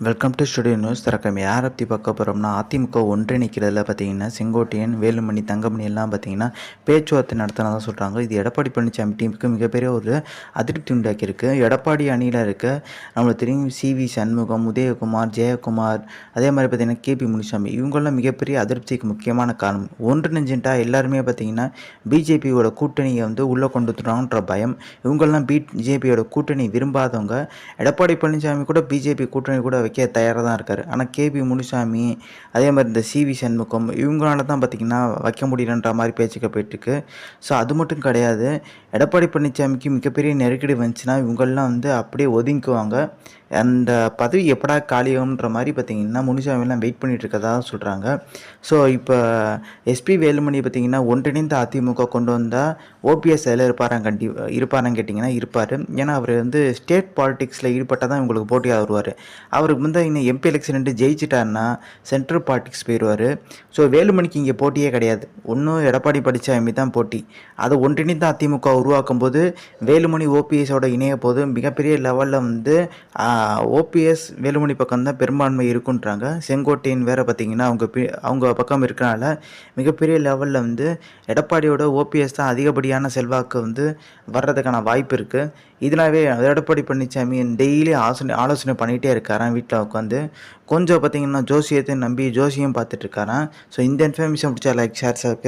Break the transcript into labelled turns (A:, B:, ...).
A: Welcome to studio news திறக்கம் யாரை பற்றி பார்க்க போகிறோம்னா அதிமுக ஒன்றிணைக்கிறதுல பார்த்தீங்கன்னா செங்கோட்டையன் வேலுமணி தங்கமணி எல்லாம் பார்த்தீங்கன்னா பேச்சுவார்த்தை நடத்தினதான் சொல்கிறாங்க இது எடப்பாடி பழனிசாமி டீமுக்கு மிகப்பெரிய ஒரு அதிருப்தி உண்டாக்கியிருக்கு. எடப்பாடி அணியில் இருக்க நம்மளுக்கு தெரியும் சி வி சண்முகம் உதயகுமார் ஜெயக்குமார் அதே மாதிரி பார்த்தீங்கன்னா கேபி முனிசாமி. இவங்கெல்லாம் மிகப்பெரிய அதிருப்திக்கு முக்கியமான காரணம். ஒன்றிணைஞ்சிட்டா எல்லாருமே பார்த்தீங்கன்னா பிஜேபியோட கூட்டணியை வந்து உள்ளே கொண்டு வந்துடுறாங்கன்ற பயம். இவங்கெல்லாம் பிஜேபியோட கூட்டணி விரும்பாதவங்க எடப்பாடி பழனிசாமி கூட பிஜேபி கூட்டணி கூட வைக்க தயாராக தான் இருக்கார். ஆனால் கேபி முனுசாமி அதே மாதிரி இந்த சிவி சண்முகம் இவங்களால தான் பார்த்திங்கன்னா வைக்க முடியலன்ற மாதிரி பேச்சுக்க போயிட்டுருக்கு. ஸோ அது மட்டும் கிடையாது. எடப்பாடி பழனிசாமிக்கு மிகப்பெரிய நெருக்கடி வந்துச்சுன்னா இவங்கெல்லாம் வந்து அப்படியே ஒதுங்குவாங்க அந்த பதவி எப்படா காலியாகுன்ற மாதிரி பார்த்தீங்கன்னா முனிசாமிலாம் வெயிட் பண்ணிகிட்டு இருக்கதா சொல்கிறாங்க ஸோ இப்போ எஸ்பி வேலுமணி பார்த்தீங்கன்னா ஒன்றிணைந்த அதிமுக கொண்டு வந்தால் ஓபிஎஸ் அதில் இருப்பாராங்க கண்டி இருப்பாரான்னு கேட்டிங்கன்னா இருப்பார். ஏன்னா அவர் வந்து ஸ்டேட் பாலிடிக்ஸில் ஈடுபட்டால் தான் இவங்களுக்கு போட்டியாக வருவார் அவருக்கு வந்து இன்னும் எம்பி எலெக்ஷன் ஜெயிச்சிட்டாருன்னா சென்ட்ரல் பாலிடிக்ஸ் போயிடுவார் ஸோ வேலுமணிக்கு இங்கே போட்டியே கிடையாது. ஒன்றும் எடப்பாடி பழனிசாமி தான் போட்டி. அதை ஒன்றிணைந்த அதிமுக உருவாக்கும் போது வேலுமணி ஓபிஎஸோட இணைய போது மிகப்பெரிய லெவலில் வந்து ஓபிஎஸ் வேலுமணி பக்கம் தான் பெரும்பான்மை இருக்குன்றாங்க. செங்கோட்டையின் வேறு பார்த்தீங்கன்னா அவங்க அவங்க பக்கம் இருக்கிறனால மிகப்பெரிய லெவலில் வந்து எடப்பாடியோட ஓபிஎஸ் தான் அதிகப்படியான செல்வாக்கு வந்து வர்றதுக்கான வாய்ப்பு இருக்குது இதனாவே எடப்பாடி பழனிசாமி டெய்லி ஆலோசனை ஆலோசனை பண்ணிகிட்டே இருக்காராம் வீட்டில் உட்காந்து கொஞ்சம் பார்த்தீங்கன்னா ஜோசியத்தை நம்பி ஜோசியம் பார்த்துட்டு இருக்காராம் ஸோ இந்த இன்ஃபர்மேஷன் பிடிச்சா லைக் ஷேர் சார்